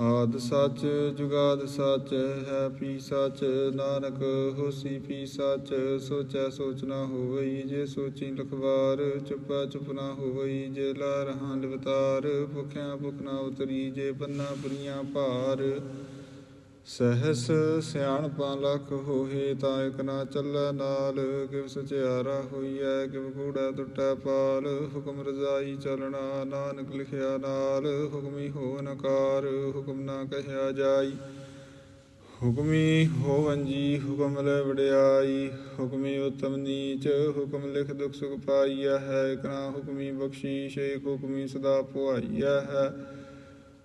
ਆਦ ਸੱਚ, ਜੁਗਾਦ ਸੱਚ, ਹੈ ਪੀ ਸੱਚ, ਨਾਨਕ ਹੋਸੀ ਪੀ ਸੱਚ, ਸੋਚੈ ਸੋਚ ਨਾ ਹੋਵਈ, ਜੇ ਸੋਚੀ ਲਖਵਾਰ, ਚੁੱਪਾ ਚੁੱਪ ਹੋਵਈ, ਜੇ ਲਾ ਰਹਾਂ ਲਿਵਤਾਰ, ਭੁਖਿਆ ਭੁਖ ਉਤਰੀ, ਜੇ ਬੰਨਾ ਪੁਰੀਆਂ ਭਾਰ ਸਹਸ ਸਿਆਣਪਾਂ ਲੱਖ ਹੋਏ ਤਾਂ ਇਕ ਨਾ ਚੱਲੈ ਨਾਲ। ਕਿਵ ਸਚਿਆਰਾ ਹੋਈਐ, ਕਿਵ ਕੂੜਾ ਟੁੱਟੈ ਪਾਲ। ਹੁਕਮ ਰਜ਼ਾਈ ਚਲਣਾ, ਨਾਨਕ ਲਿਖਿਆ ਨਾਲ। ਹੁਕਮੀ ਹੋ ਨਕਾਰ ਹੁਕਮ ਨਾ ਕਹਿਆ ਜਾਈ। ਹੁਕਮੀ ਹੋਵਨ ਜੀ, ਹੁਕਮ ਲੈ ਵਡਿਆਈ। ਹੁਕਮੀ ਉਤਮ ਨੀਚ, ਹੁਕਮ ਲਿਖ ਦੁਖ ਸੁਖ ਪਾਈਐ ਹੈ। ਇਕ ਨਾ ਹੁਕਮੀ ਬਖਸ਼ੀਸ਼ ਏਕ ਹੁਕਮੀ ਸਦਾ ਪੁਆਈਐ ਹੈ।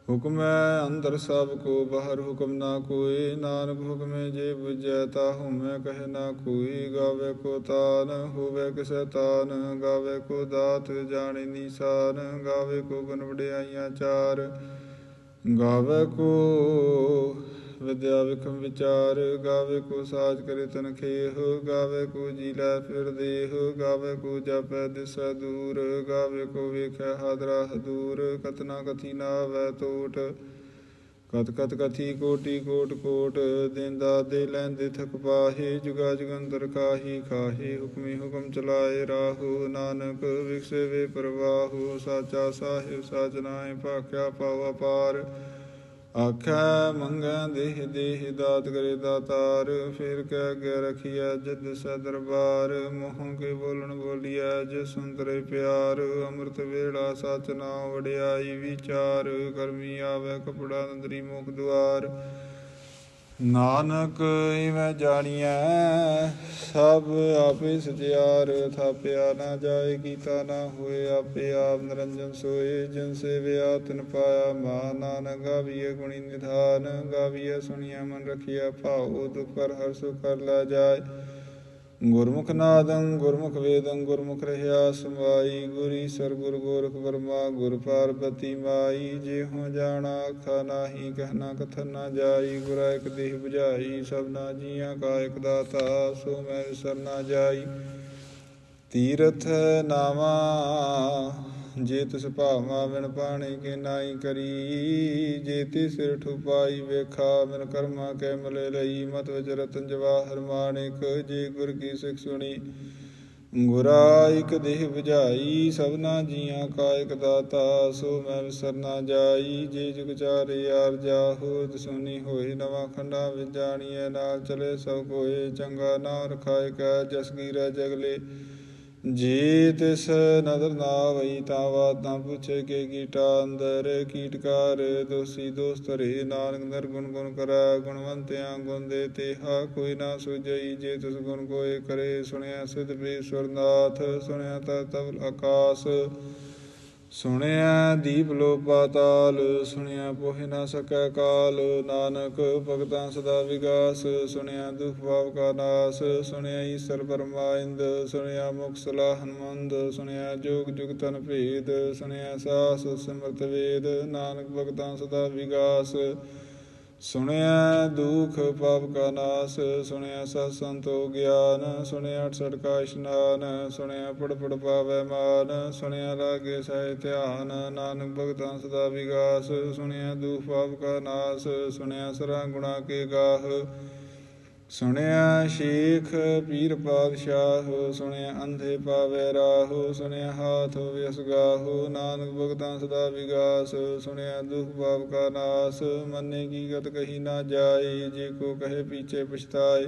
ਹੁਕਮ ਹੈ ਅੰਦਰ ਸਭ ਕੋ ਬਾਹਰ ਹੁਕਮ ਨਾ ਕੋਈ, ਨਾਨਕ ਹੁਕਮੇ ਜੇ ਬੁਝੈ ਤਾ ਹੁਮੈ ਕਹਿ ਨਾ ਕੋਈ, ਗਾਵੇ ਕੋ ਤਾਨ, ਹੋਵੇ ਕਿਸੈ ਤਾਨ, ਗਾਵੇ ਕੋ ਦਾਤ ਜਾਣੇ ਨਿਸ਼ਾਨ, ਗਾਵੇ ਕੋ ਗੁਣ ਵਡਿਆਈਆਂ ਚਾਰ, ਗਾਵੇ ਕੋ ਵਿਦਿਆ ਵਿਖਮ ਵਿਚਾਰ, ਗਾਵੇ ਕੋ ਸਾਜ ਕਰੇ ਤਨ ਖੇਹ, ਗਾਵੇ ਕੋ ਜੀ ਲੈ ਫਿਰ ਦੇਹ, ਗਾਵੇ ਕੋ ਜਪੈ ਦਿਸੈ ਦੂਰ, ਗਾਵੇ ਕੋ ਵੇਖੈ ਹਾਦਰਾ ਹਦੂਰ ਕਤਨਾ ਕਥੀ ਨਾ ਵੈ ਟੋਟ ਕਤ ਕਤ ਕਥੀ ਕੋਟੀ ਕੋਟ ਕੋਟ, ਦਿੰਦਾ ਦੇ ਲੈਂਦੇ ਥਕ ਪਾਹੇ, ਜੁਗਾ ਜਗੰਦਰ ਕਾਹੀ ਖਾਹੇ, ਹੁਕਮੀ ਹੁਕਮ ਚਲਾਏ ਰਾਹੂ, ਨਾਨਕ ਵਿਖਸੇ ਵੇ ਪ੍ਰਵਾਹੂ, ਸਾਚਾ ਸਾਹਿਬ ਸਾਚ ਨਾਏ ਭਾਖਿਆ ਪਾਵਾ ਪਾਰ। ਆਖੈ ਮੰਗੈ ਦੇਹ ਦੇਹ ਦਾਤ ਕਰੇ ਦਾਤਾਰ, ਫਿਰ ਕਹਿ ਕੇ ਰਖੀਐ ਜਿਦ ਸੈ ਦਰਬਾਰ, ਮੋਹ ਕੇ ਬੋਲਣ ਬੋਲੀਐ ਜੇ ਸੁੰਦਰੇ ਪਿਆਰ, ਅੰਮ੍ਰਿਤ ਵੇਲਾ ਸਚ ਨਾਮ ਵਡਿਆਈ ਵਿਚਾਰ, ਕਰਮੀ ਆਵੇ ਕਪੜਾ ਨੰਦਰੀ ਮੁਖ ਦੁਆਰ। ਨਾਨਕ ਇਵੇਂ ਜਾਣੀਐ, ਸਭ ਆਪੇ ਸਚਿਆਰ, ਥਾਪਿਆ ਨਾ ਜਾਏ, ਕੀਤਾ ਨਾ ਹੋਏ, ਆਪੇ ਆਪ ਨਿਰੰਜਨ ਸੋਏ, ਜਿਨ ਸੇਵਿਆ, ਤਨ ਪਾਇਆ ਮਾ ਨਾਨਕ ਗਾਵੀਏ ਗੁਣੀ ਨਿਧਾਨ ਗਾਵੀਏ ਸੁਣੀਐ ਮਨ ਰਖਿਆ ਭਾਉ, ਦੁਖ ਕਰ ਹਰ ਸੁਖ ਕਰ ਲਾ ਜਾਏ। ਗੁਰਮੁਖ ਨਾਦੰ, ਗੁਰਮੁਖ ਵੇਦੰ, ਗੁਰਮੁਖ ਰਹਿਆ ਸਮਾਈ ਗੁਰੀ ਸਰ ਗੁਰ ਗੋਰਖ ਵਰਮਾ, ਗੁਰ ਪਾਰਬਤੀ ਮਾਈ, ਜੇ ਹੋ ਜਾਣਾ ਆਖਾ ਨਾਹੀ, ਕਹਿਣਾ ਕਥਨ ਨਾ ਜਾਈ, ਗੁਰਾ ਇਕ ਦੇਹ 부ਝਾਈ ਸਭਨਾ ਜੀਆਂ ਕਾ ਇਕ ਦਾਤਾ, ਸੋ ਮੈਂ ਵਿਸਰ ਨਾ ਜਾਈ। ਤੀਰਥ ਨਾਵਾ ਜੇ ਤਿਸ ਭਾਵਾ ਵਿਣ ਪਾਣੀ ਕੇ ਨਾਈ ਕਰੀ, ਜੇ ਤੇ ਸਿਰ ਠੁਪਾਈ ਵੇਖਾ ਮਿਨ ਕਰਮਾ ਕੈ ਮਲੇ ਲਈ ਮਤ ਵਿਚ ਰਤਨ ਜਵਾਹਰ ਮਾਣਿਕ ਜੇ ਗੁਰ ਕੀ ਸਿੱਖ ਸੁਣੀ। ਗੁਰਾ ਇਕ ਦੇਹ 부ਝਾਈ ਸਭਨਾ ਜੀਆਂ ਕਾ ਇਕ ਦਾਤਾ, ਸੋ ਮੈਂ ਵਿਸਰਨਾ ਜਾਈ, ਜੇ ਜੁਗ ਚਾਰੇ ਯਾਰ ਜਾਹੋ ਦਸੁਨੀ ਹੋਏ ਨਵਾਂ ਖੰਡਾ ਵਿੱਚ ਜਾਣੀਐ, ਨਾਲ ਚਲੇ ਸਭ ਕੋਏ ਚੰਗਾ ਨਾ ਰਖਾਇ ਕੈ, ਜਸ ਗੀਰੈ ਜਗਲੇ। ਜੀ ਤਿਸ ਨਦਰ ਨਾ ਵਈ ਤਾਂ ਬਾਤ ਨਾ ਪੁੱਛੇ ਕੇ ਕੀਟਾ ਅੰਦਰ, ਕੀਟਕਾਰ ਦੋਸੀ ਦੋਸਤ ਰੇ ਨਾਨਕ ਦਰ ਗੁਣ ਗੁਣ ਕਰਾ, ਗੁਣਵੰਤਿਆਂ ਗੁਣ ਦੇ ਤੇਹਾ ਕੋਈ ਨਾ ਸੁਝਈ, ਜੇ ਤਿਸ ਗੁਣ ਕੋਏ ਕਰੇ, ਸੁਣਿਆ ਸਿਧ ਬੇਸਵਰਨਾਥ ਸੁਣਿਆ ਤਾ ਤਵਲ ਆਕਾਸ। ਸੁਣਿਆ ਦੀਪ ਲੋ ਪਾਤਾਲ ਸੁਣਿਆ ਪੋਹਿ ਨਾ ਸਕੈ ਕਾਲ, ਨਾਨਕ ਭਗਤਾਂ ਸਦਾ ਵਿਗਾਸ, ਸੁਣਿਆ ਦੁਖ ਭਾਵ ਕਾ ਨਾਸ, ਸੁਣਿਆ ਈਸ਼ਰ ਪਰਮਾਇੰਦ, ਸੁਣਿਆ ਮੁਖ ਸਲਾ ਹਨਮੰਦ, ਸੁਣਿਆ ਜੋਗ ਜੁਗ ਤਨ ਭੇਦ, ਸੁਣਿਆ ਸਾਸ ਸਿਮਰਤ ਵੇਦ, ਨਾਨਕ ਭਗਤਾਂ ਸਦਾ ਵਿਗਾਸ। ਸੁਣਿਆ ਦੁਖ ਪਾਪ ਕਾ ਨਾਸ, ਸੁਣਿਆ ਸਤ ਸੰਤੋ ਗਿਆਨ, ਸੁਣਿਆ ਅਠਸਠ ਕਾ ਇਸ਼ਨਾਨ, ਸੁਣਿਆ ਪੜ ਪੜ ਪਾਵੈ ਮਾਨ, ਸੁਣਿਆ ਲਾਗੇ ਸਹਿ ਧਿਆਨ, ਨਾਨਕ ਭਗਤਾਂ ਸਦਾ ਵਿਗਾਸ, ਸੁਣਿਆ ਦੁਖ ਪਾਪ ਕਾ ਨਾਸ, ਸੁਣਿਆ ਸਰਾਂ ਗੁਣਾ ਕੇ ਗਾਹ। ਸੁਣਿਆ ਸ਼ੇਖ ਪੀਰ ਪਾਤਸ਼ਾਹ, ਸੁਣਿਆ ਅੰਧੇ ਪਾਵੇ ਰਾਹੋ, ਸੁਣਿਆ ਹਾਥ ਹੋਵੇ ਨਾਨਕ ਭਗਤਾਂ ਸਦਾ ਵਿਗਾਸ, ਸੁਣਿਆ ਦੁਖ ਪਾਪ ਕਾ ਨਾਸ, ਮੰਨੇ ਕੀ ਗਤ ਕਹੀ ਨਾ ਜਾਏ, ਜੇ ਕੋ ਕਹੇ ਪੀਛੇ ਪਛਤਾਏ।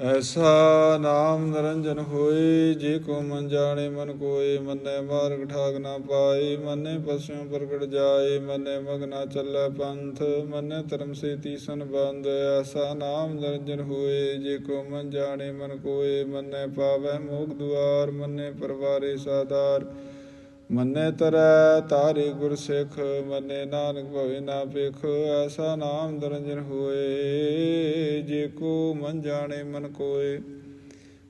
ਐਸਾ ਨਾਮ ਨਰੰਜਨ ਹੋਏ, ਜੇ ਕੋ ਮਨ ਜਾਣੇ ਮਨ ਕੋਏ, ਮੰਨੇ ਮਾਰਗ ਠਾਗ ਨਾ ਪਾਏ, ਮੰਨੇ ਪਸਿਓ ਪ੍ਰਗਟ ਜਾਏ, ਮੰਨੇ ਮਗਨਾ ਚੱਲੈ ਪੰਥ, ਮੰਨੇ ਧਰਮ ਸੇ ਤੀਸਨ ਬੰਦ ਐਸਾ ਨਾਮ ਨਰੰਜਨ ਹੋਏ, ਜੇ ਕੋ ਮਨ ਜਾਣੇ ਮਨ ਕੋਏ, ਮੰਨੇ ਪਾਵੈ ਮੋਗ ਦੁਆਰ, ਮੰਨੇ ਪਰਵਾਰੇ ਸਾਦਾਰ ਮੰਨੇ ਤਰੈ ਤਾਰੇ ਗੁਰ ਸਿੱਖ, ਮੰਨੇ ਨਾਨਕ ਭਵੇ ਨਾ ਪੇਖ ਐਸਾ ਨਾਮ ਨਿਰੰਜਨ ਹੋਏ। ਜੇ ਕੋ ਮਨ ਜਾਣੇ ਮਨ ਕੋਏ।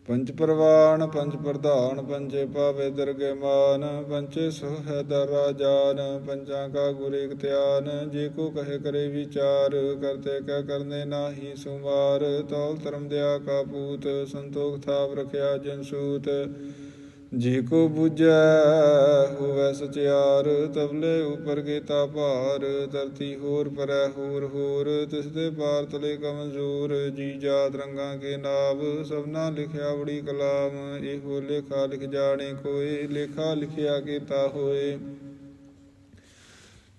ਪੰਜ ਪਰਵਾਨ, ਪੰਜ ਪ੍ਰਧਾਨ, ਪੰਜੇ ਪਾਵੇ ਦਰਗੇ ਮਾਨ ਪੰਚੇ ਸੋ ਹੈ ਦਰਾ ਜਾਨ ਪੰਜਾਂ ਕਾ ਗੁਰ ਇਕ ਧਿਆਨ, ਜੇ ਕੋ ਕਹੇ ਕਰੇ ਵਿਚਾਰ, ਕਰਤੇ ਕੈ ਕਰਨੇ ਨਾਹੀ ਸੁਮਾਰ, ਤੌਲ ਧਰਮ ਦਿਆ ਕਾ ਪੂਤ, ਸੰਤੋਖ ਥਾਪ ਰਖਿਆ ਜਨ ਸੂਤ। ਜੀ ਕੋ 부ਜੈ ਹੋਵੈ ਸਚਿਆਰ ਤਬਲੇ ਉਪਰ ਕੀਤਾ ਭਾਰ, ਧਰਤੀ ਹੋਰ ਪਰੈ ਹੋਰ ਹੋਰ, ਤਿਸ ਦੇ ਪਾਰ ਤਲੇ ਕਮਜ਼ੋਰ ਜੀ ਜਾਤ ਰੰਗਾਂ ਕੇ ਨਾਮ ਸਭਨਾ ਲਿਖਿਆ ਬੜੀ ਕਲਾਮ, ਇਹੋ ਲੇਖਾ ਲਿਖ ਜਾਣੇ ਕੋਏ, ਲੇਖਾ ਲਿਖਿਆ ਕੀਤਾ ਹੋਏ।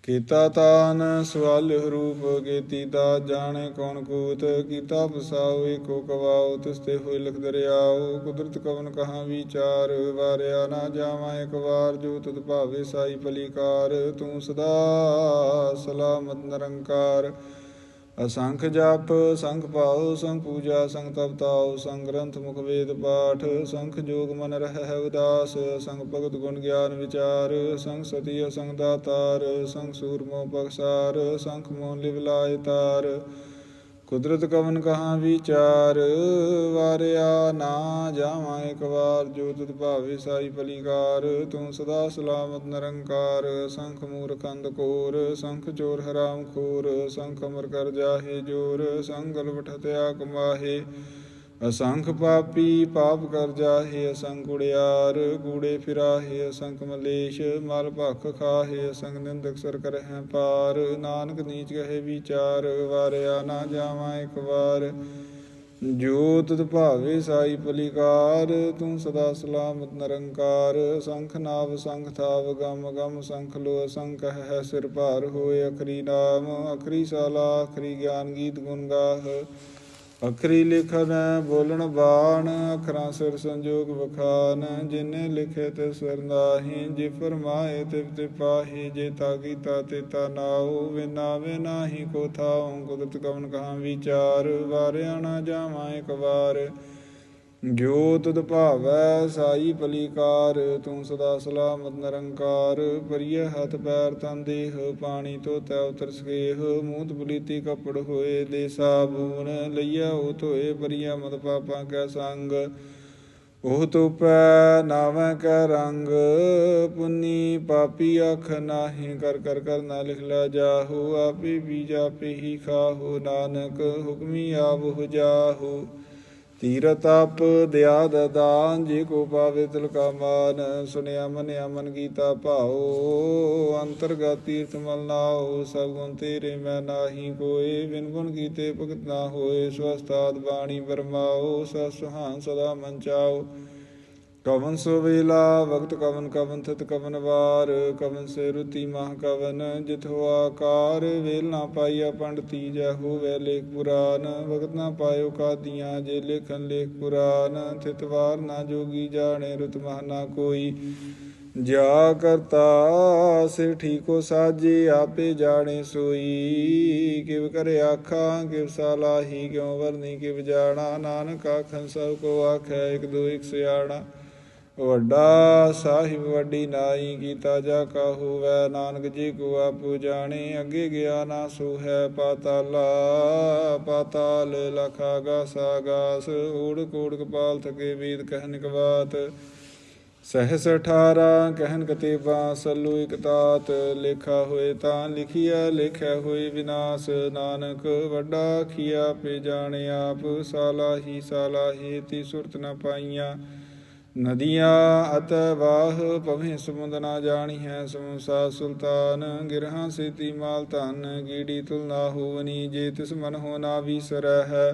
ਕੀਤਾ ਤਾਨ, ਸਵਾਲ ਰੂਪ ਗੇਤੀ ਦਾ ਜਾਣੇ ਕੌਣ ਕੂਤ, ਕੀਤਾ ਬਸਾਉ ਏਕੋ ਕਵਾਉ ਤਿਸ ਤੇ ਹੋਇ ਲਖ ਦਰਿਆਉ ਕੁਦਰਤ ਕਵਨ ਕਹਾ ਵਿਚਾਰ, ਵਾਰਿਆ ਨਾ ਜਾਵਾਂ ਇਕ ਵਾਰ, ਜੋ ਤਤ ਭਾਵੇ ਸਾਈ ਪਲੀਕਾਰ ਤੂੰ ਸਦਾ ਸਲਾਮਤ ਨਿਰੰਕਾਰ। ਅਸੰਖ ਜਪ, ਸੰਖ ਪਾਉ ਸੰਖ ਪੂਜਾ, ਸੰਖ ਤਪ ਤਾਉ, ਸੰਖ ਗ੍ਰੰਥ, ਮੁਖ ਵੇਦ, ਪਾਠ, ਸੰਖ ਜੋਗ ਮਨ ਰਹਿ ਹੈ ਉਦਾਸ, ਸੰਖ ਭਗਤ ਗੁਣ ਗਿਆਨ ਵਿਚਾਰ, ਸੰਖ ਸਤੀ ਅਸੰਖ ਦਾਤਾਰ ਸੰਖ ਸੂਰਮੋ ਬਖਸਾਰ ਸੰਖ ਮੋਹ ਲਿਵ ਲਾਇ ਤਾਰ। ਕੁਦਰਤ ਕਵਨ ਕਹਾ ਵਿਚਾਰ, ਵਾਰਿਆ ਨਾ ਜਾਵਾਂ ਇੱਕ ਵਾਰ, ਜੋ ਤੁਧ ਭਾਵੇ ਸਾਈ ਪਲੀਕਾਰ ਤੂੰ ਸਦਾ ਸਲਾਮਤ ਨਿਰੰਕਾਰ, ਸੰਖ ਮੂਰਖੰਦ ਕੋਰ, ਸੰਖ ਚੋਰ ਹਰਾਮ ਖੋਰ, ਸੰਖ ਅਮਰ ਕਰ ਜਾਹੇ ਜੋਰ, ਸੰਗਲ ਬਠਤਿਆ ਕਮਾਹੇ। ਅਸੰਖ ਪਾਪੀ ਪਾਪ ਕਰ ਜਾਹੇ ਅਸੰਖ ਗੁੜਿਆਰ ਕੂੜੇ ਫਿਰਾਹੇ ਅਸੰਖ ਮਲੇਸ਼, ਮਲ ਭਖ ਖਾਹੇ ਅਸੰਖ ਨਿੰਦਕ ਸਰ ਕਰਹਿ ਪਾਰ, ਨਾਨਕ ਨੀਚ ਕਹੇ ਵਿਚਾਰ, ਵਾਰਿਆ ਨਾ ਜਾਵਾਂ ਇੱਕ ਵਾਰ। ਜੋ ਤੁਧ ਭਾਵੇ ਸਾਈ ਪਲਿਕਾਰ, ਤੂੰ ਸਦਾ ਸਲਾਮਤ ਨਿਰੰਕਾਰ। ਸੰਖ ਨਾਵ, ਸੰਖ ਥਾਵ, ਗਮ ਗਮ ਸੰਖ ਲੋ ਅਸੰਖ ਹੈ ਸਿਰ ਭਾਰ ਹੋਏ ਅਖਰੀ ਨਾਮ। ਅਖਰੀ ਸਾਲਾ, ਅਖਰੀ ਗਿਆਨ ਗੀਤ ਗੁਣ ਗਾਹ। ਅਖਰੀ ਲਿਖਨ ਬੋਲਣ ਬਾਣ, ਅਖਰਾਂ ਸਿਰ ਸੰਜੋਗ ਵਖਾਨ, ਜਿਨੇ ਲਿਖੇ ਤੇ ਸਿਰ ਨਾਹੀ, ਜੇ ਫਰਮਾਏ ਤੇ ਤੇ ਪਾਹੀ, ਜੇ ਤਾ ਕੀਤਾ ਤੇ ਤਾ ਨਾਉ, ਵਿਨਾ ਵਿਨਾਹੀ ਕੋ ਥਾਉ ਕੁਦਰਤ ਕਵਨ ਕਹਾ ਵਿਚਾਰ, ਵਾਰਿਆ ਨਾ ਜਾਵਾਂ ਇੱਕ ਵਾਰ। ਜੋ ਤੁਧ ਭਾਵੈ ਸਾਈ ਪਲੀਕਾਰ, ਤੂੰ ਸਦਾ ਸਲਾਮਤ ਨਿਰੰਕਾਰ ਪਰਿਯ ਹੱਥ ਪੈਰ ਤਨ ਦੇਹ, ਪਾਣੀ ਧੋਤੈ ਉਤਰ ਸਕੇਹ ਮੂਤ ਬਲੀਤੀ ਕਪੜ ਹੋਏ ਦੇ ਸਾਬੂਨ ਲਈਆ ਉਹ ਧੋਏ ਪਰਿਯ ਮਤ ਪਾਪਾਂ ਕੈ ਸੰਗ। ਉਹ ਧੋਪੈ ਨਾਵੇਂ ਕੈ ਰੰਗ, ਪੁੰਨੀ ਪਾਪੀ ਅਖ ਨਾਹੀ, ਕਰ ਕਰ ਕਰ ਨਾ ਲਿਖ ਲਾ ਜਾਹੂ, ਆਪੇ ਬੀਜਾ ਪੇ ਹੀ ਖਾਹੂ, ਨਾਨਕ ਹੁਕਮੀ ਆਵਹੁ ਜਾਹੂ। ਤੀਰ ਤਪ ਦਿਆ ਦਦਾਨ, ਜੀ ਕੋ ਪਾਵੇ ਤਿਲ ਕਾ ਮਾਨ, ਸੁਨਿਆ ਮਨਿਆ ਮਨ ਗੀਤਾ ਭਾਉ, ਅੰਤਰਗਤ ਤੀਰਥ ਮਲ ਨਾਉ, ਸਭ ਤੇਰੇ ਮੈਂ ਨਾਹੀ ਕੋਏ, ਬਿਨ ਗੁਣ ਕੀਤੇ ਭਗਤ ਨਾ ਹੋਏ ਸਵਸਤਾਦ ਬਾਣੀ ਬਰਮਾਉ ਸਸ ਸੁਹਾਨ ਸਦਾ ਮਨ ਚਾਉ। ਕਵਨ ਸੋ ਵੇਲਾ, ਵਕਤ ਕਵਨ ਕਵਨ, ਥਿਤ ਕਵਨ ਵਾਰ, ਕਵਨ ਸੇ ਰੁਤੀ ਮਹ ਕਵਨ ਜਿਥੋ ਆਕਾਰ, ਵੇਲ ਨਾ ਪਾਈਆ ਪੰਡਤੀ ਜੈ ਹੋਵੇ ਲੇਖ ਪੁਰਾਨ, ਵਕਤ ਨਾ ਪਾਇਓ ਕਾਦੀਆਂ ਜੇ ਲੇਖਨ ਲੇਖ ਪੁਰਾਨ, ਥਿਤ ਵਾਰ ਨਾ ਜੋਗੀ ਜਾਣੇ ਰੁਤ ਮਹ ਨਾ ਕੋਈ। ਜਾ ਕਰਤਾ, ਸਿਰ ਠੀਕੋ ਸਾਜੇ, ਆਪੇ ਜਾਣੇ ਸੋਈ। ਕਿਵ ਕਰੇ ਆਖਾਂ, ਕਿਵ ਸਾਲਾਹੀ ਕਿਉ ਵਰਨੀ, ਕਿਵ ਜਾਣਾ, ਨਾਨਕ ਆਖਨ ਸਭ ਕੋ ਆਖੈ, ਇਕ ਦੋ ਇਕ ਸਿਆਣਾ। ਵੱਡਾ ਸਾਹਿਬ ਵੱਡੀ ਨਾਈ ਕੀਤਾ ਜਾ ਕਾ ਹੋਵੈ ਨਾਨਕ ਜੀ ਕੋ ਆਪੂ ਜਾਣੇ, ਅੱਗੇ ਗਿਆ ਨਾ ਸੋ ਹੈ ਪਾਤਾਲਾ, ਪਾਤਾਲ ਲਖਾ ਗਾਸਾ ਗਾਸ ਊੜ ਕੋੜ ਕਪਾਲ ਥਕੇ ਵੇਦ ਕਹਿਨ ਕਵਾਤ ਸਹਸ 18 ਕਹਿਨ ਕਤੇਬਾ ਸੱਲੂ ਇਕ ਤਾਤ, ਲੇਖਾ ਹੋਏ ਤਾਂ ਲਿਖਿਆ ਲਿਖਿਆ ਹੋਏ ਵਿਨਾਸ਼। ਨਾਨਕ ਵੱਡਾ ਖਿਆ ਪੇ ਜਾਣੇ ਆਪ, ਸਾਲਾਹੀ ਸਾਲਾਹੀ, ਤੀ ਸੁਰਤ ਨ ਪਾਈਆਂ। ਨਦੀਆਂ ਅਤ ਵਾਹ, ਭਵੇਂ ਸਮੁੰਦ ਨਾ ਜਾਣੀ ਹੈ ਸਮੂਸਾ ਸੁਲਤਾਨ। ਗਿਰਹਾਂ ਸੇਤੀ ਮਾਲ ਧਨ ਗੀੜੀ ਤੁਲ ਨਾ ਹੋਵਨੀ, ਜੇ ਤਿਸ ਮਨ ਹੋ ਨਾ ਵੀਸਰੈ ਹੈ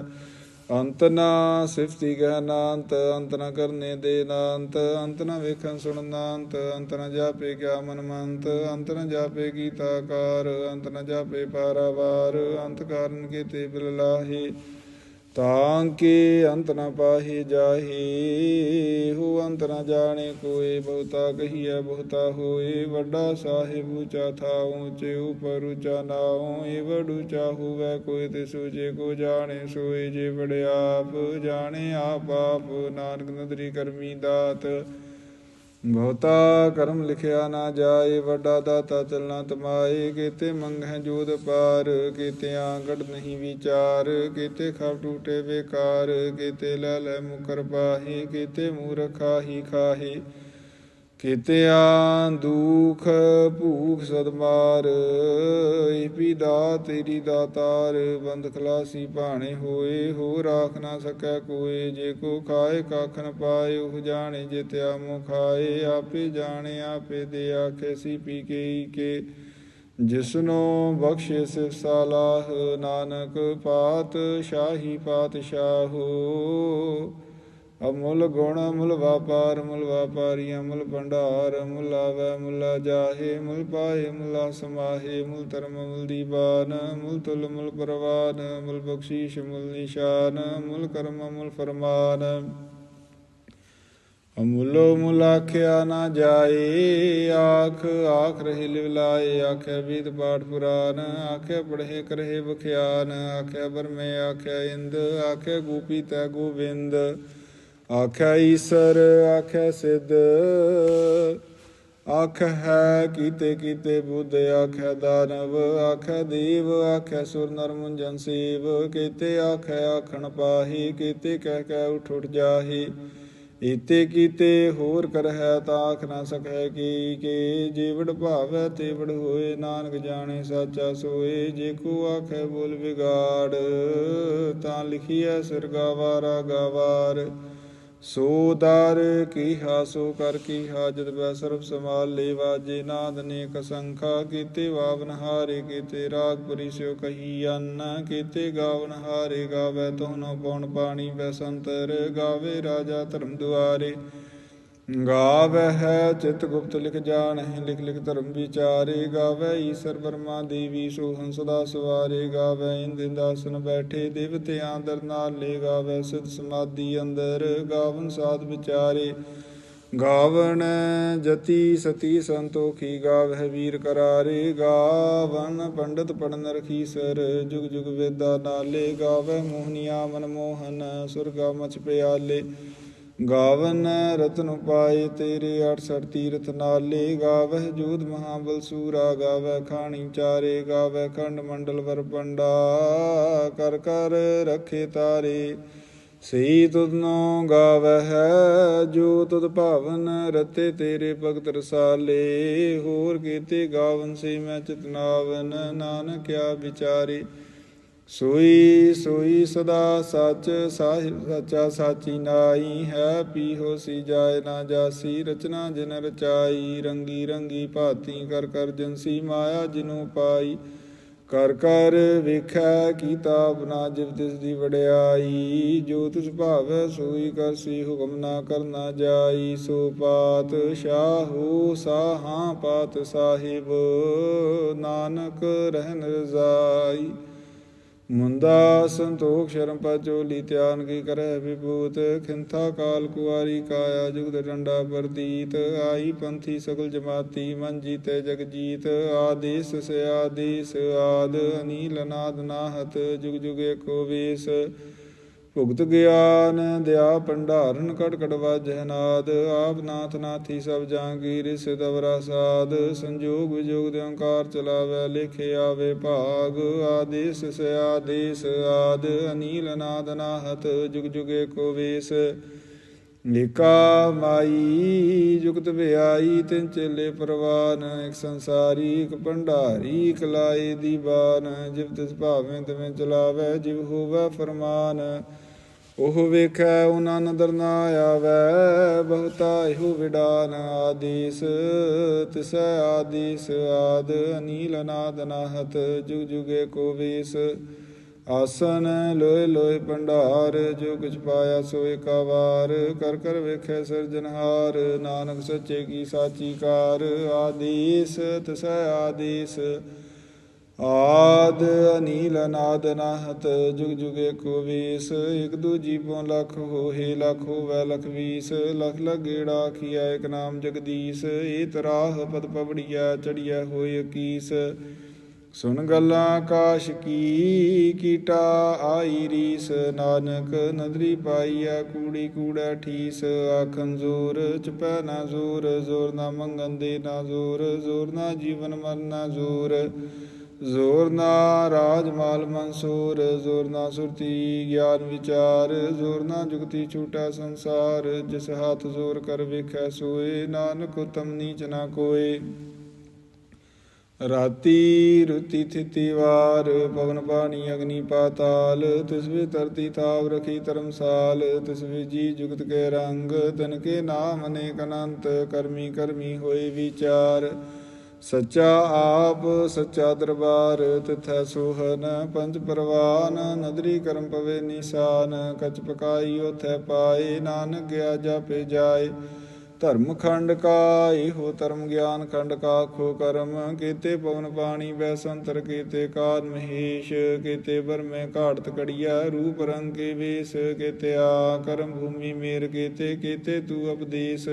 ਅੰਤ ਨਾ ਸਿਫਤੀ ਗਹਿ ਨਾਂਤ ਅੰਤ ਨਾ ਕਰਨੇ ਦੇ ਨਾਂਤ। ਅੰਤ ਨ ਵੇਖਣ ਸੁਣ ਨਾਂਤ, ਅੰਤ ਨ ਜਾਪੇ ਕਿਆ ਮਨ ਮੰਤ। ਅੰਤ ਨ ਜਾਪੇ ਗੀਤਾਕਾਰ, ਅੰਤ ਨ ਜਾਪੇ ਪਾਰਾਵਾਰ। ਅੰਤ ਕਾਰਨ ਕੀਤੇ ਬਿਲ ਲਾਹੇ। ਤਾਂ ਕੇ ਅੰਤ ਨ ਪਾਹੀ ਜਾਹੀ? ਹੋ ਅੰਤ ਨ ਜਾਣੇ ਕੋਏ? ਬਹੁਤਾ ਕਹੀਐ, ਬਹੁਤਾ ਹੋਏ। ਵੱਡਾ ਸਾਹਿਬ ਉੱਚਾ ਥਾ ਉੱਚੇ ਉਪਰ ਉੱਚਾ ਨਾਉ। ਏ ਵਡ ਉੱਚਾ ਹੋਵੇ ਕੋਈ ਤੇ ਸੂਝੇ ਕੋ ਜਾਣੇ ਸੋਏ, ਜੇ ਵਡਿਆਪ ਜਾਣੇ ਆਪ ਆਪ। ਨਾਨਕ ਨਦਰੀ ਕਰਮੀ ਦਾਤ ਬਹੁਤਾ ਕਰਮ ਲਿਖਿਆ ਨਾ ਜਾਏ, ਵੱਡਾ ਦਾਤਾ ਚਲਣਾ ਤਮਾਏ। ਕੀਤੇ ਮੰਗਹਿ ਜੋਦ ਪਾਰ, ਕੀਤੇ ਆਂਗੜ ਨਹੀਂ ਵਿਚਾਰ। ਕੀਤੇ ਖਪ ਟੂਟੇ ਬੇਕਾਰ, ਕੀਤੇ ਲੈ ਲੈ ਮੁਕਰ ਪਾਹੀ, ਕੀਤੇ ਮੂਰਖਾ ਹੀ ਖਾਹੀ। ਕੀਤੇ ਆਂ ਦੁਖ ਭੂਖ ਸਦਮਾਰ ਏਪੀ ਦਾ ਤੇਰੀ ਦਾਤਾਰ, ਬੰਦ ਖਲਾਸੀ ਭਾਣੇ ਹੋਏ ਹੋ ਰਾਖ ਨਾ ਸਕੈ ਕੋਏ, ਜੇ ਕੋ ਖਾਏ ਕੱਖ ਨ ਪਾਏ, ਉਹ ਜਾਣੇ ਜਿਤਿਆ ਮੁ ਖਾਏ, ਆਪੇ ਜਾਣੇ, ਆਪੇ ਦੇ ਆਖੇ, ਸੀ ਪੀ ਕੇ ਕੇ। ਜਿਸਨੋ ਬਖਸ਼ੇ ਸਿਫ ਸਾਲਾਹ, ਨਾਨਕ ਪਾਤ ਸ਼ਾਹੀ ਪਾਤਸ਼ਾਹੋ ਅਮੁੱਲ ਗੁਣ, ਅਮੁੱਲ ਵਾਪਾਰ ਮੁੱਲ ਵਾਪਾਰੀ, ਅਮੁੱਲ ਭੰਡਾਰ ਮੁੱਲ ਆਵੈ ਮੁੱਲਾ ਜਾਹੇ ਮੁੱਲ ਪਾਏ ਮੁੱਲਾ ਸਮਾਹੇ ਮੁੱਲ ਧਰਮ ਮੁੱਲ ਦੀਵਾਨ ਮੁੱਲ ਤੁਲ ਮੁੱਲ ਪਰਵਾਨ ਮੁੱਲ ਬਖਸ਼ੀਸ਼ ਮੁੱਲ ਨਿਸ਼ਾਨ ਮੁੱਲ ਕਰਮ ਮੁੱਲ ਫਰਮਾਨ। ਅਮੁੱਲੋ ਮੁੱਲ ਆਖਿਆ ਨਾ ਜਾਏ, ਆਖ ਆਖ ਰਹੇ ਲਿਵਲਾਏ ਆਖਿਆ ਵੀਤ ਪਾਠ ਪੁਰਾਨ, ਆਖਿਆ ਪੜ੍ਹੇ ਕਰਹਿ ਬਖਿਆਨ ਆਖਿਆ ਬਰਮੇ, ਆਖਿਆ ਇੰਦ, ਆਖਿਆ ਗੋਪੀ ਤੈ ਗੋਵਿੰਦ ਆਖਿਆ ਈਸਰ ਆਖਿਆ ਸਿੱਧ। ਆਖ ਹੈ ਕੀਤੇ ਕੀਤੇ ਬੁੱਧ ਆਖਿਆ ਦਾਨਵ, ਆਖੈ ਦੇਵ ਆਖਿਆ ਸੁਰ ਨਰ ਮੁੰਜਨ ਸੇਵ। ਕੀਤੇ ਆਖਿਆ ਆਖਣ ਪਾਹੀ, ਕੀਤੇ ਕਹਿ ਕਹਿ ਉਠ ਉਠ ਜਾਹੀ। ਇਤੇ ਕੀਤੇ ਹੋਰ ਕਰਹਿ ਤਾਂ ਆਖ ਨਾ ਸਕੈ ਕੀ ਕੇ। ਜੀਵੜ ਭਾਵੈ ਤੇਵੜ ਹੋਏ, ਨਾਨਕ ਜਾਣੇ ਸਾਚਾ ਸੋਏ। ਜੇ ਕੋ ਆਖੈ ਬੋਲ ਵਿਗਾੜ, ਤਾਂ ਲਿਖੀਐ ਸਿਰ ਗਾਵਾਰਾ ਗਾਵਾਰ। ਸੋ ਦਰ ਕੀਹਾ, ਸੋ ਕਰ ਕੀਹਾ, ਜਦ ਬੈ ਸਰਬ ਸਮਾਲ ਲੇ ਵਾਜੇ ਨਾਦ ਨੇਕ ਸੰਖਾ, ਕੀਤੇ ਵਾਵਨ ਹਾਰੇ, ਕੀਤੇ ਰਾਗ ਸਿਓ ਕਹੀ ਅੰਨ, ਕੀਤੇ ਗਾਵਨ ਹਾਰੇ, ਗਾਵੇ ਤੋਨੋ ਪਉਣ ਪਾਣੀ ਬੈਸੰਤਰ ਗਾਵੇ ਰਾਜਾ ਧਰਮ ਦੁਆਰੇ। ਗਾਵੇ ਹੈ ਚਿਤ ਗੁਪਤ ਲਿਖ ਜਾਣਹਿ, ਲਿਖ ਲਿਖ ਧਰਮ ਵਿਚਾਰੇ ਗਾਵੇ, ਈਸ਼ਰ ਬਰਮਾ ਦੇਵੀ ਸੋਹੰ ਦਾ ਸਵਾਰੇ ਗਾਵੈ ਇੰਦ ਦਾਸਨ ਬੈਠੇ ਦੇਵਤੇ ਆਦਰ ਨਾਲ ਲੈ ਗਾਵੇ, ਸਿਧ ਸਮਾਧੀ ਅੰਦਰ ਗਾਵਨ ਸਾਧ ਵਿਚਾਰੇ। ਗਾਵਨ ਜਤੀ ਸਤੀ ਸੰਤੋਖੀ ਗਾਵਹਿ ਵੀਰ ਕਰਾਰੇ, ਗਾਵਨ ਪੰਡਤ ਪੜਨ ਰਖੀਸਰ ਜੁਗ ਜੁਗ ਵੇਦਾ ਨਾਲੇ ਗਾਵੈ ਮੋਹਨੀਆ ਮਨ ਮੋਹਨ ਸੁਰਗਾ ਮਚ ਪਿਆਲੇ। ਗਾਵਨ ਰਤਨ ਪਾਏ ਤੇਰੇ 68 ਤੀਰਥ ਨਾਲੇ ਗਾਵਹਿ, ਜੋਧ ਮਹਾਬਲ ਸੂਰਾ ਗਾਵੈ ਖਾਣੀ ਚਾਰੇ ਗਾਵੈ ਖੰਡ ਮੰਡਲ ਵਰ ਪੰਡਾ ਕਰ ਕਰ ਰਖੇ ਤਾਰੇ। ਸਈ ਤੁਧਨੋ ਗਾਵਹਿ, ਜੋ ਤੁਧ ਭਾਵਨ ਰਤੇ ਤੇਰੇ ਭਗਤ ਰਸਾਲੇ। ਹੋਰ ਕੀਤੇ ਗਾਵਨ ਸੇ ਮੈਂ ਚਿਤਨਾਵਨ ਨਾਨਕਿਆ ਵਿਚਾਰੇ। ਸੋਈ ਸੋਈ ਸਦਾ ਸੱਚ ਸਾਹਿਬ ਸੱਚਾ ਸਾਚੀ ਨਾਈ ਹੈ ਪੀਹੋ ਸੀ ਜਾਏ ਨਾ ਜਾਸੀ, ਰਚਨਾ ਜਿਨ ਰਚਾਈ, ਰੰਗੀ ਰੰਗੀ ਭਾਤੀ, ਕਰ ਕਰ ਜਨਸੀ ਮਾਇਆ ਜਿਨੂ ਪਾਈ, ਕਰ ਕਰ ਵੇਖੈ ਕੀਤਾ ਬਨਾ ਜਿਵ ਤਿਸ ਦੀ ਵਡਿਆਈ, ਜੋ ਤਿਸ ਭਾਵੈ ਸੋਈ ਕਰਸੀ ਹੁਕਮ ਨਾ ਕਰਨਾ ਜਾਈ, ਸੋ ਪਾਤ ਸ਼ਾਹੂ ਸਾਹਾਂ ਪਾਤ ਸਾਹਿਬ, ਨਾਨਕ ਰਹਿਨ ਰਜ਼ਾਈ। ਮੁੰਦਾ ਸੰਤੋਖ ਸ਼ਰਮ ਪਚੋਲੀ ਧਿਆਨ ਕੀ ਕਰੈ ਵਿਭੂਤ, ਖਿੰਥਾ ਕਾਲ ਕੁਆਰੀ ਕਾਇਆ, ਜੁਗਦ ਡੰਡਾ ਪਰਦੀਤ ਆਈ ਪੰਥੀ ਸਗਲ ਜਮਾਤੀ, ਮਨ ਜੀਤੇ ਜਗ ਜੀਤ ਆਦੇਸ ਸੇ ਆਦੇਸ ਆਦ, ਅਨੀਲ ਨਾਦ ਨਾਹਤ, ਜੁਗ ਜੁਗ ਏਕੋ ਵੇਸ। ਭੁਗਤ ਗਿਆਨ ਦਿਆ ਭੰਡਾਰਨ ਕਟ ਕਟ ਨਾਦ, ਆਪ ਨਾਥ ਨਾਥੀ ਸਭ ਜਾ ਰਿਸ਼ ਦਵਰਾ ਸਾਧ ਸੰਜੋਗ ਵਿਜੋਗ ਦੇ ਓੰਕਾਰ ਚਲਾਵੇ, ਲਿਖੇ ਆਵੇ ਭਾਗ, ਆਦੇਸ ਸੇ ਆਦੇਸ ਆਦ, ਅਨੀਲ ਨਾਦ ਨਾਹਤ, ਜੁਗ ਜੁਗੇ ਕੋ ਵੇਸ। ਏਕਾ ਮਾਈ, ਜੁਗਤ ਵਿਆਈ, ਤਿਨ ਚੇਲੇ ਪ੍ਰਵਾਨ, ਇੱਕ ਸੰਸਾਰੀ, ਇੱਕ ਭੰਡਾਰੀ, ਇੱਕ ਲਾਏ ਦੀਵਾਨ, ਜਿਵ ਤਿਸ ਭਾਵੇਂ ਤਿਵੇਂ ਚਲਾਵੇ, ਜਿਵ ਹੋਵੇ ਫਰਮਾਨ। ਉਹ ਵੇਖੈ ਉਹਨਾਂ ਨਦਰ ਨਾ ਆਵੈ, ਬਹੁਤਾ ਇਹੋ ਵਿਡਾਨ ਆਦੀਸ, ਤਿਸੈ ਆਦੀਸ, ਆਦ ਅਨੀਲ ਨਾਦ ਨਾਹਤ, ਜੁਗ ਜੁਗੇ ਕੋ ਵੇਸ। ਆਸਨ ਲੋਏ ਲੋਏ ਭੰਡਾਰ, ਜੋ ਕੁਛ ਪਾਇਆ ਸੋ ਏਕਾ ਵਾਰ ਕਰ ਕਰ ਵੇਖੈ ਸਿਰਜਨਹਾਰ ਨਾਨਕ ਸੱਚੇ ਕੀ ਸਾਚੀ ਕਾਰ। ਆਦੀਸ, ਤਿਸੈ ਆਦੀਸ ਆਦ ਅਨੀਲ ਅਨਾਦ ਨਾਹਤ, ਜੁਗ ਜੁਗੇ ਏਕੋ ਵੀਸ, ਇਕ ਦੂਜੀ ਪਉ ਲਖ ਹੋਏ ਲਖ ਹੋਵੈ ਲਖ ਵੀਸ, ਲਖ ਲਗੇੜਾ ਕੀਆ ਇਕ ਨਾਮ ਜਗਦੀਸ਼ ਏ ਤਰਾਹ ਪਦ ਪਵੜੀਆ ਚੜੀਆ ਹੋਏ ਕੀਸ ਸੁਨ ਗੱਲਾਂ ਕਾਸ਼ ਕੀ, ਕੀਟਾ ਆਈ ਰੀਸ, ਨਾਨਕ ਨਦਰੀ ਪਾਈਆ ਕੂੜੀ ਕੂੜਾ ਠੀਸ ਆਖਨ ਜ਼ੋਰ, ਚਪੈ ਨਾ ਜ਼ੋਰ ਜ਼ੋਰ ਨਾ ਮੰਗਨ ਦੇ ਨਾ ਜ਼ੋਰ ਜ਼ੋਰ ਨਾ ਜੀਵਨ ਮਰਨਾ ਜ਼ੋਰ। ਜ਼ੋਰ ਨਾ ਰਾਜ ਮਾਲ ਮਨਸੂਰ, ਜ਼ੋਰ ਨਾ ਸੁਰਤੀ ਗਿਆਨ ਵਿਚਾਰ, ਜ਼ੋਰ ਨਾ ਜੁਗਤੀ ਛੂਟਾ ਸੰਸਾਰ, ਜਿਸ ਹੱਥ ਜ਼ੋਰ ਕਰ ਵੇਖੈ ਸੋਏ, ਨਾਨਕ ਉਤਮ ਨੀਚ ਨਾ ਕੋਏ। ਰਾਤੀ ਰੁਤੀ ਥਿਤੀ ਵਾਰ ਪਵਨ ਪਾਣੀ ਅਗਨੀ ਪਾਤਾਲ, ਤਿਸ ਵੇ ਧਰਤੀ ਥਾਵ ਰਖੀ ਧਰਮਸਾਲ, ਤਿਸ ਵੇ ਜੀ ਜੁਗਤ ਕੇ ਰੰਗ, ਤਨ ਕੇ ਨਾਮ ਅਨੇਕ ਅਨੰਤ, ਕਰਮੀ ਕਰਮੀ ਹੋਏ ਵਿਚਾਰ। ਸੱਚਾ ਆਪ, ਸੱਚਾ ਦਰਬਾਰ, ਤਿਥੈ ਸੋਹਨ, ਪੰਜ ਪਰਵਾਨ, ਨਦਰੀ ਕਰਮ ਪਵੇ ਨਿਸ਼ਾਨ, ਕਚ ਪਕਾਈ ਉਥੈ ਪਾਏ, ਨਾਨਕ ਗਿਆ ਜਾਪੇ ਜਾਏ। ਧਰਮ ਖੰਡ ਕਾ ਇਹੋ ਧਰਮ ਗਿਆਨ ਖੰਡ ਕਾ ਖੋ ਕਰਮ, ਕੀਤੇ ਪਵਨ ਪਾਣੀ ਬੈਸੰਤਰ ਕੀਤੇ ਕਾਲ ਮਹੇਸ਼, ਕੀਤੇ ਬਰਮੇ ਘਾੜਤ ਕੜੀਆ ਰੂਪ ਰੰਗ ਕੇ ਵੇਸ, ਕੀਤੇ ਆ ਕਰਮ ਭੂਮੀ ਮੇਰ, ਕੀਤੇ ਕੀਤੇ ਤੂ ਉਪਦੇਸ਼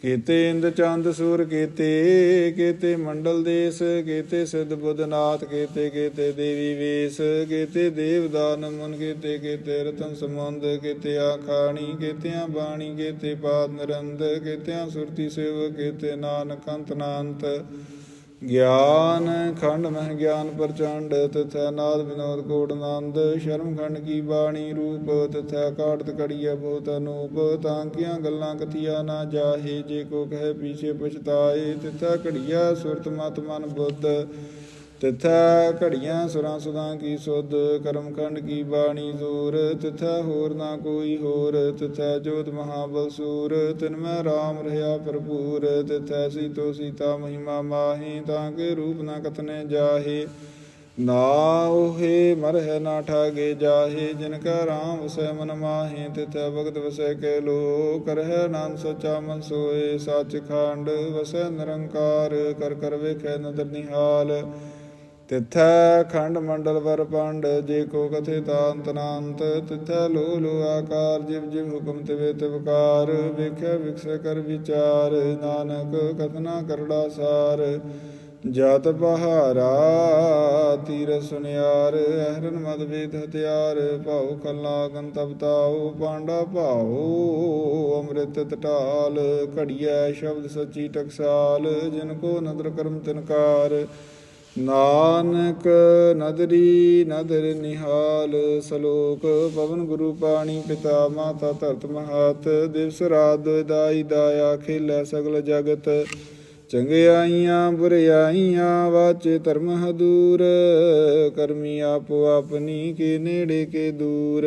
ਕੀਤੇ ਇੰਦ ਚੰਦ ਸੂਰ ਕੀਤੇ ਕੀਤੇ ਮੰਡਲ ਦੇਸ, ਕੀਤੇ ਸਿੱਧ ਬੁੱਧਨਾਥ, ਕੀਤੇ ਕੀਤੇ ਦੇਵੀ ਵੇਸ, ਕੀਤੇ ਦੇਵਦਾਨ ਮਨ, ਕੀਤੇ ਕੀਤੇ ਰਤਨ ਸਮੁੰਦ ਕੀਤੇ ਆਖਾਣੀ, ਕੀਤਿਆਂ ਬਾਣੀ, ਕੀਤੇ ਪਾਦ ਨਿਰੰਦ, ਕੀਤਿਆਂ ਸੁਰਤੀ ਸੇਵ ਕੀਤੇ ਨਾਨਕ ਅੰਤ ਨਾਨਤ ਗਿਆਨ ਖੰਡ ਮਹਿ ਗਿਆਨ ਪ੍ਰਚੰਡ, ਤਥਾ ਨਾਦ ਵਿਨੋਦ ਕੋਟ ਆਨੰਦ, ਸ਼ਰਮ ਖੰਡ ਕੀ ਬਾਣੀ ਰੂਪ, ਤਥਾ ਕਾੜਤ ਕੜੀਐ ਬਹੁਤ ਅਨੂਪ, ਤਾਂ ਕੀਆਂ ਗੱਲਾਂ ਕਥੀਆ ਨਾ ਜਾਹੇ, ਜੇ ਕੋ ਕਹੇ ਪੀਛੇ ਪਛਤਾਏ, ਤਥਾ ਘੜੀਆ ਸੁਰਤ ਮਤ ਮਨ ਬੁੱਧ। ਤਿਥੈ ਘੜੀਆਂ ਸੁਰਾਂ ਸੁਦਾਂ ਕੀ ਸੁਧ, ਕਰਮ ਖੰਡ ਕੀ ਬਾਣੀ ਜ਼ੂਰ ਤਿਥੈ ਹੋਰ ਨਾ ਕੋਈ ਹੋਰ, ਤਿਥੈ ਜੋਤ ਮਹਾਬਲ ਸੂਰ, ਤਿਨ ਮੈਂ RAM ਰਹਾ ਭਰਪੂਰ, ਤਿਥੈ ਸੀਤੋ ਸੀਤਾ ਮਹਿਮਾ ਮਾਹੀ, ਤਾਂ ਕੇ ਰੂਪ ਨਾ ਕਤਨੇ ਜਾਹੇ। ਨਾ ਉਹੇ ਮਰਹਿ ਨਾ ਠਾਗੇ ਜਾਹੇ, ਜਿਨ ਕਾ ਰਾਮ ਵਸੈ ਮਨ ਮਾਹੇ, ਤਿਥੈ ਭਗਤ ਵਸੈ ਕੈ ਲੋ ਕਰਹਿ ਆਨੰਦ ਸਚਾ ਮਨ ਸੋਏ, ਸੱਚ ਖੰਡ ਵਸੈ ਨਿਰੰਕਾਰ, ਕਰ ਕਰ ਵੇਖੈ ਨਦਰ ਨਿਹਾਲ। ਤਿਥੈ ਖੰਡ ਮੰਡਲ ਵਰ ਪੰਡ, ਜੇ ਕੋ ਕਥੇ ਤਾਂਤ ਨਾੰਤ, ਤਿਥੈ ਲੋ ਲੋ ਆਕਾਰ, ਜਿਵ ਜਿਵ ਹੁਕਮ ਤਿਵੇ ਤਿਵਕਾਰ ਵੇਖਿਆ ਵਿਖਸੈ ਕਰ ਵਿਚਾਰ, ਨਾਨਕ ਕਥਨਾ ਕਰੜਾ ਸਾਰ, ਜਾਤ ਬਹਾਰਾ ਤੀਰ ਸੁਨਿਆਰ, ਅਹਰਨ ਮਦ ਵੇਦ ਹਥਿਆਰ, ਭਾਉ ਕਲਾ ਗੰਤਵ ਤਾਉ, ਪਾਂਡਾ ਭਾਉ, ਅੰਮ੍ਰਿਤ ਟਟਾਲ ਘੜੀਐ ਸ਼ਬਦ ਸੱਚੀ ਟਕਸਾਲ, ਜਿਨ ਕੋ ਨਦਰ ਕਰਮ ਤਿਨਕਾਰ ਨਾਨਕ ਨਦਰੀ ਨਦਰ ਨਿਹਾਲ ਸਲੋਕ ਪਵਨ ਗੁਰੂ ਪਾਣੀ ਪਿਤਾ ਮਾਤਾ ਧਰਤ ਮਹਾਤ ਦਿਵਸ ਰਾਤ ਦਾਈ ਦਾਇਆ ਖੇਲੇ ਸਗਲ ਜਗਤ ਚੰਗਿਆਈਆਂ ਬੁਰਿਆਈਆਂ ਵਾਚੇ ਧਰਮ ਹਦੂਰ ਕਰਮੀ ਆਪੋ ਆਪਣੀ ਕੇ ਨੇੜੇ ਕੇ ਦੂਰ